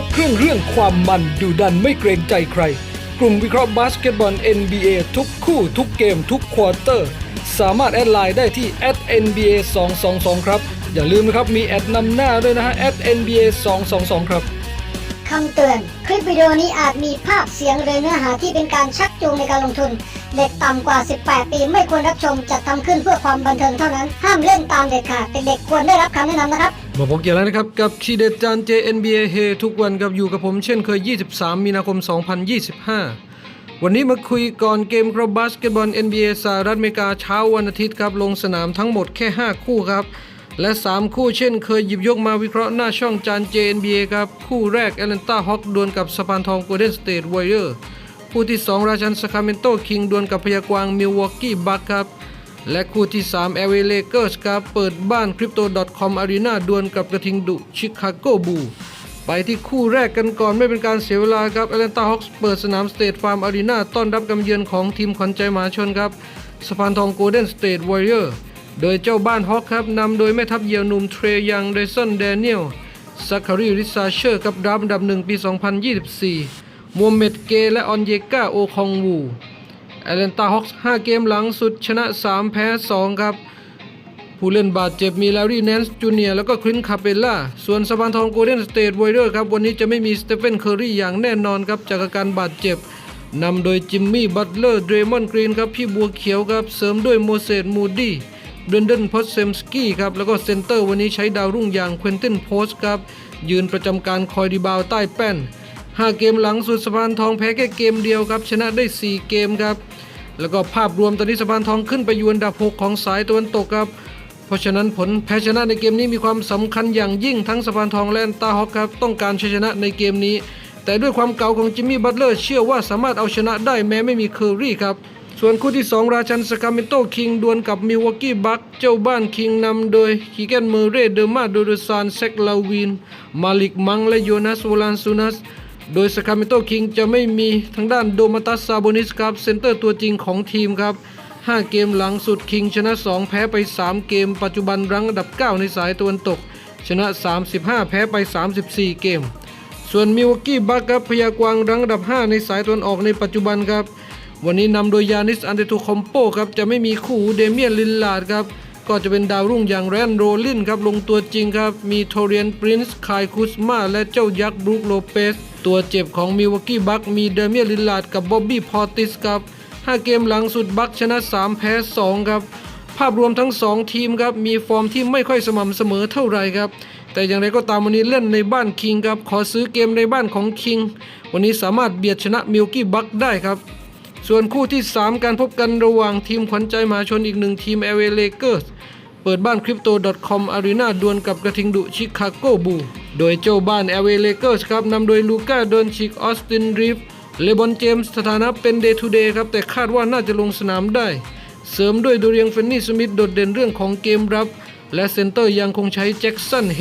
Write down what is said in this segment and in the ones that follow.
บเครื่องเรื่องความมันดูดันไม่เกรงใจใคร กลุ่มวิเคราะห์บาสเกตบอล NBA ทุกคู่ทุกเกมทุกควอเตอร์ สามารถแอดไลน์ได้ที่ @nba 222ครับ อย่าลืมนะครับ มีแอดนำหน้าด้วยนะฮะ @nba 222ครับคำเตือน คลิปวิดีโอนี้อาจมีภาพเสียงหรือเนื้อหาที่เป็นการชักจูงในการลงทุน เด็กต่ำกว่า 18 ปีไม่ควรรับชมจัดทำขึ้นเพื่อความบันเทิงเท่านั้น ห้ามเล่นตามเด็ดขาดเด็กๆควรได้รับคำแนะนำนะครับมาพบกันแล้วนะครับ กับชีเด็ดจาน JNBA เฮทุกวันกับอยู่กับผมเช่นเคย 23 มีนาคม 2025 วันนี้มาคุยก่อนเกมกรบบาสเกตบอล NBA สหรัฐอเมริกาเช้าวันอาทิตย์ครับ ลงสนามทั้งหมดแค่ 5 คู่ครับ และ 3 คู่เช่นเคยหยิบยกมาวิเคราะห์หน้าช่องจาน JNBA ครับ คู่แรกแอตแลนตาฮอคดวลกับสปานทองโกลเด้นสเตทวอริเออร์ คู่ที่ 2 ราชันสคาเมนโตคิงดวลกับพยากวางมิลวอกกี้บัคครับ และคู่ที่3 LA Lakers ครับเปิดบ้าน Crypto.com Arena ดวลกับกระทิงดุชิคาโกบู ไปที่คู่แรกกันก่อนไม่เป็นการเสียเวลาครับ Atlanta Hawks เปิดสนาม State Farm Arena ต้อนรับกำเยือนของทีมขวัญใจมหาชนครับสปานทอง Golden State Warrior โดยเจ้าบ้านฮอกครับนำโดยแม่ทัพเยียวหนุ่มเทรยังเดซันแดเนียลซัคคารีริซาเชอร์กับดับอันดับหนึ่งปี 2024 มูฮัมเหม็ดเกและออนเยกาโอคองวูแอตแลนตาฮอคส์5เกมหลังสุดชนะ 3 แพ้ 2 ครับ ผู้เล่นบาดเจ็บมีลารีแนนส์จูเนียร์แล้วก็ครินคาเปล่า ส่วนสปานทองโกลเด้นสเตทไวเดอร์ครับ วันนี้จะไม่มีสเตเฟนเคอร์รีอย่างแน่นอนครับจากอาการบาดเจ็บนำโดยจิมมี่บัตเลอร์เดรมอนกรีนครับพี่บัวเขียวครับ เสริมด้วยโมเสสมูดี้เบรนเดนพอสเซมสกี้ครับ แล้วก็เซนเตอร์วันนี้ใช้ดาวรุ่งอย่างควินตินโพสครับ ยืนประจำการคอยดีบาวใต้แป้น 5 เกมหลังสุดสะพานทองแพ้แค่เกมเดียวครับ ชนะได้ 4 เกมครับ แล้วก็ภาพรวมตอนนี้สะพานทองขึ้นไปอยู่อันดับ 6 ของสายตะวันตกครับ เพราะฉะนั้นผลแพ้ชนะในเกมนี้มีความสำคัญอย่างยิ่งทั้งสะพานทองและตาฮอกครับต้องการชัยชนะในเกมนี้ แต่ด้วยความเก่าของจิมมี่บัตเลอร์เชื่อว่าสามารถเอาชนะได้แม้ไม่มีเคอร์รี่ครับส่วนคู่ที่ 2 ราชันสกาเมนโตคิงดวลกับมิวอกกี้บัคเจ้าบ้านคิงนำโดยคีแกนเมเรเดอร์มาโดโดซานเซกลาวิน มาลิกมังและโยนัสวลานซูนัส โดยสคาเมโตคิงจะไม่มีทางด้านโดมาตัสซาโบนิสครับ เซนเตอร์ตัวจริงของทีมครับ 5 เกมหลังสุดคิงชนะ 2 แพ้ไป 3 เกม ปัจจุบันรั้งอันดับ 9 ในสายตะวันตก ชนะ 35 แพ้ไป 34 เกม ส่วนมิวกี้บัคครับพยากวางรั้งอันดับ 5 ในสายตะวันออกในปัจจุบันครับ วันนี้นำโดยยานิสอันเดโตคอมโปครับจะไม่มีคู่เดเมียนลินลาร์ดครับก็จะเป็นดาวรุ่งอย่างแรนโรลินครับลงตัวจริงครับ มีโทเรียนปรินซ์คายคุสมาและเจ้ายักษ์บรูคโลเปส ตัวเจ็บของมิวกี้บัคมีเดเมียลินลาดกับบ๊อบบี้พอติสครับ 5 เกมหลังสุดบัคชนะ 3 แพ้ 2 ครับ ภาพรวมทั้ง 2 ทีมครับ มีฟอร์มที่ไม่ค่อยสม่ำเสมอเท่าไหร่ครับ แต่อย่างไรก็ตามวันนี้เล่นในบ้านคิงครับ ขอซื้อเกมในบ้านของคิง วันนี้สามารถเบียดชนะมิลกี้บัคได้ครับส่วนคู่ที่ 3 การพบกันระหว่างทีมขวัญใจมหาชนอีกหนึ่งทีม LA Lakers เปิดบ้าน Crypto.com Arena ดวลกับกระทิงดุชิคาโกบู โดยเจ้าบ้าน LA Lakers ครับนำโดยลูก้าโดนชิกออสตินรีฟเลบอนเจมส์สถานะเป็น Day to Day ครับ แต่คาดว่าน่าจะลงสนามได้ เสริมด้วยดูเรียงเฟนนี่สมิธโดดเด่นเรื่องของเกมรับ และเซนเตอร์ยังคงใช้แจ็คสันเฮ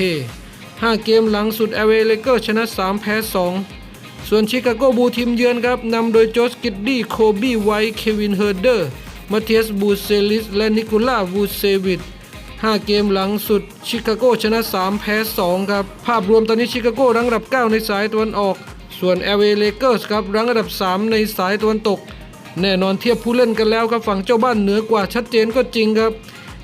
5เกมหลังสุด LA Lakers ชนะ 3 แพ้ 2 ส่วนชิคาโกบูทีมเยือนครับนำโดยโจอร์จกิดดี้โคบี้ไวท์เควินเฮอร์เดอร์มาเทียสบูเซลิสและนิโคล่าวูเซวิด 5 เกมหลังสุดชิคาโกชนะ 3 แพ้ 2 ครับ ภาพรวมตอนนี้ชิคาโกรั้งอันดับ 9 ในสายตะวันออก ส่วน LA Lakers ครับรั้งอันดับ 3 ในสายตะวันตก แน่นอนเทียบผู้เล่นกันแล้วครับฝั่งเจ้าบ้านเหนือกว่าชัดเจนก็จริงครับ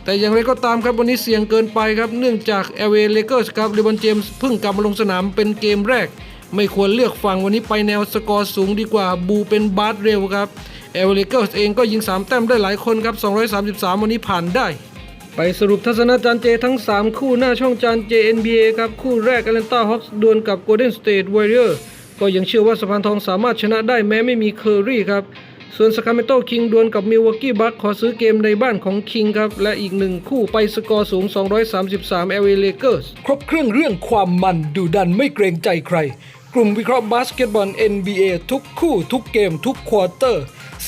แต่อย่างไรก็ตามครับวันนี้เสี่ยงเกินไปครับเนื่องจาก LA Lakers ครับเลบอนเจมส์เพิ่งกลับมาลงสนามเป็นเกมแรก ไม่ควรเลือกฝั่งวันนี้ไปแนวสกอร์สูงดีกว่าบูเป็นบาสเร็วครับ LA Lakers เองก็ยิง3แต้มได้หลายคนครับ233 วันนี้ผ่านได้ ไปสรุปทัศนะจานเจทั้ง 3 คู่หน้าช่องจาน JNBA ครับ คู่แรก Atlanta Hawks ดวลกับ Golden State Warrior ก็ยังเชื่อว่าสะพานทองสามารถชนะได้แม้ไม่มีเคอร์รี่ครับ ส่วนสคาเมโตคิงดวลกับมิลวอกกี้บัคขอซื้อเกมในบ้านของคิงครับ และอีกหนึ่งคู่ไปสกอร์สูง 233 LA Lakers ครบเครื่องเรื่องความมันดูดันไม่เกรงใจใคร กลุ่มวิเคราะห์บาสเกตบอล NBA ทุกคู่ทุกเกมทุกควอเตอร์